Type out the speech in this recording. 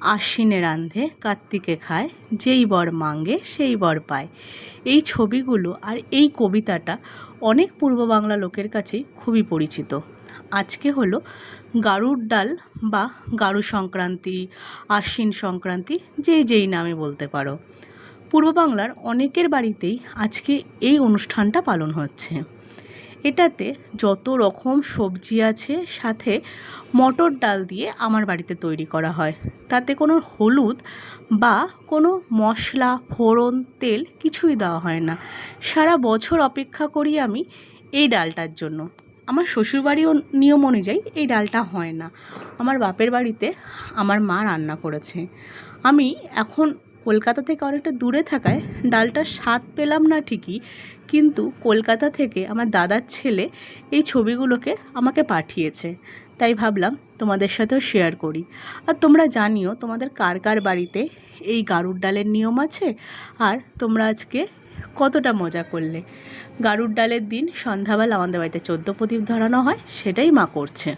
আশ্বিনে রান্ধে কার্তিকে খায়, যেই বর মাঙ্গে সেই বর পায়। এই ছবিগুলো আর এই কবিতাটা অনেক পূর্ব বাংলা লোকের কাছেই খুবই পরিচিত। আজকে হলো গারুর ডাল বা গারু সংক্রান্তি, আশ্বিন সংক্রান্তি, যে যেই নামে বলতে পারো। পূর্ব বাংলার অনেকের বাড়িতেই আজকে এই অনুষ্ঠানটা পালন হচ্ছে। এটাতে যত রকম সবজি আছে, সাথে মটর ডাল দিয়ে আমার বাড়িতে তৈরি করা হয়। তাতে কোনো হলুদ বা কোনো মশলা, ফোড়ন, তেল কিছুই দেওয়া হয় না। সারা বছর অপেক্ষা করি আমি এই ডালটার জন্য। আমার শ্বশুরবাড়িও নিয়ম অনুযায়ী এই ডালটা হয় না। আমার বাপের বাড়িতে আমার মা রান্না করেছে। আমি এখন কলকাতা থেকে অনেকটা দূরে থাকায় ডালটার স্বাদ পেলাম না ঠিকই, কিন্তু কলকাতা থেকে আমার দাদার ছেলে এই ছবিগুলোকে আমাকে পাঠিয়েছে। তাই ভাবলাম তোমাদের সাথেও শেয়ার করি। আর তোমরা জানিও তোমাদের কার কার বাড়িতে এই গারুর ডালের নিয়ম আছে? আর তোমরা আজকে কতটা মজা করলে? গারুর ডালের দিন সন্ধ্যাবেলা আমাদের বাড়িতে চোদ্দ প্রদীপ ধরানো হয়, সেটাই মা করছে।